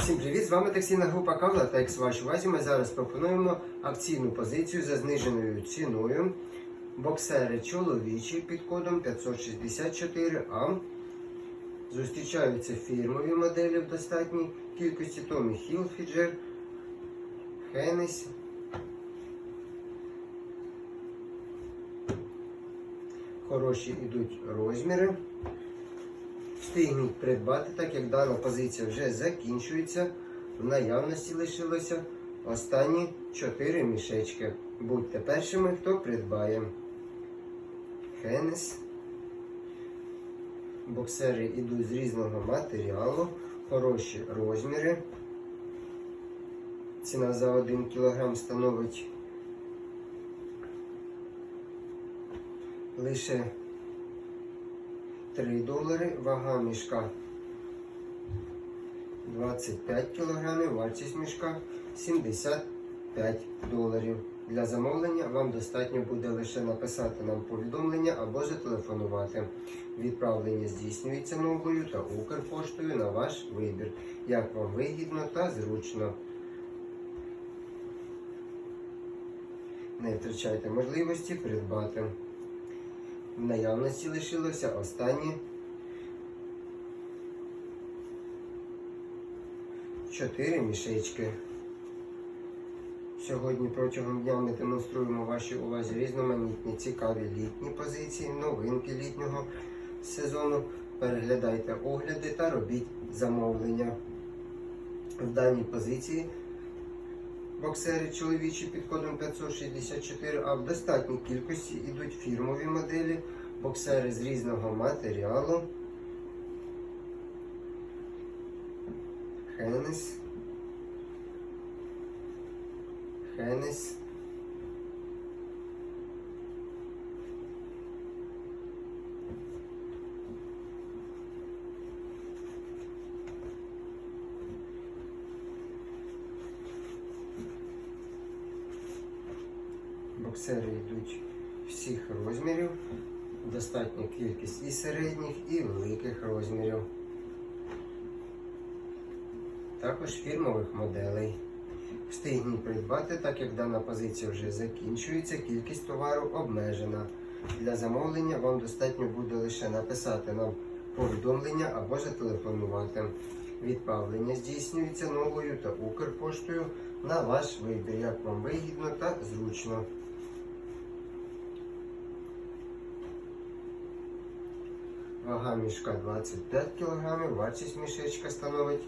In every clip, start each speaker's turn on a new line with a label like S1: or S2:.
S1: Всім привіт! З вами таксійна група Кавла та Вашій увазі ми зараз пропонуємо акційну позицію за зниженою ціною. Боксери чоловічі під кодом 564А. Зустрічаються фірмові моделі в достатній кількості Tommy Hilfiger, Hennessy. Хороші йдуть розміри. Встигніть придбати, так як дана позиція вже закінчується. В наявності лишилося останні 4 мішечки. Будьте першими, хто придбає. Хенес. Боксери йдуть з різного матеріалу, хороші розміри. Ціна за 1 кг становить лише 3 долари, вага мішка 25 кг, вартість мішка 75 доларів. Для замовлення вам достатньо буде лише написати нам повідомлення або зателефонувати. Відправлення здійснюється новою та Укрпоштою на ваш вибір, як вам вигідно та зручно. Не втрачайте можливості придбати. В наявності лишилося останні 4 мішечки. Сьогодні протягом дня ми демонструємо вашій увазі різноманітні цікаві літні позиції, новинки літнього сезону. Переглядайте огляди та робіть замовлення. В даній позиції боксери чоловічі під кодом 564, а в достатній кількості йдуть фірмові моделі, боксери з різного матеріалу. Хенес. Хенес. Боксери йдуть всіх розмірів, достатня кількість і середніх, і великих розмірів. Також фірмових моделей. Встигніть придбати, так як дана позиція вже закінчується, кількість товару обмежена. Для замовлення вам достатньо буде лише написати нам повідомлення або зателефонувати. Відправлення здійснюється новою та Укрпоштою на ваш вибір, як вам вигідно та зручно. Вага мішка 25 кг, вартість мішечка становить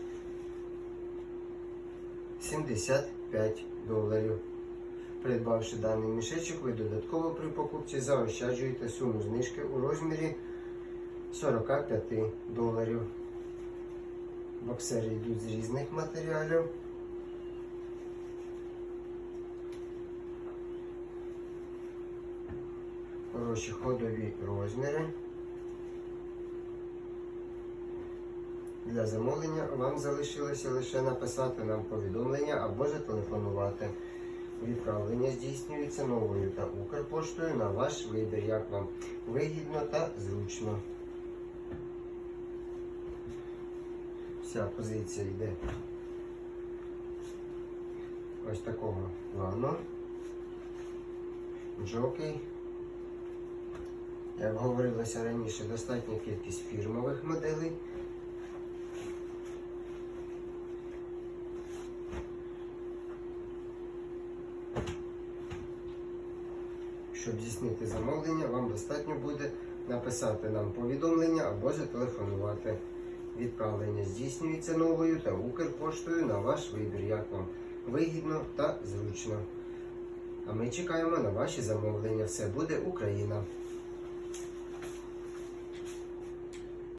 S1: 75 доларів. Придбавши даний мішечок, ви додатково при покупці заощаджуєте суму знижки у розмірі 45 доларів. Боксери йдуть з різних матеріалів. Хороші ходові розміри. Для замовлення вам залишилося лише написати нам повідомлення або зателефонувати. Відправлення здійснюється новою та Укрпоштою на ваш вибір, як вам вигідно та зручно. Вся позиція йде ось такого плану. Джокей. Як говорилося раніше, достатня кількість фірмових моделей. Щоб здійснити замовлення, вам достатньо буде написати нам повідомлення або зателефонувати. Відправлення здійснюється новою та Укрпоштою на ваш вибір, як вам вигідно та зручно. А ми чекаємо на ваші замовлення. Все буде Україна!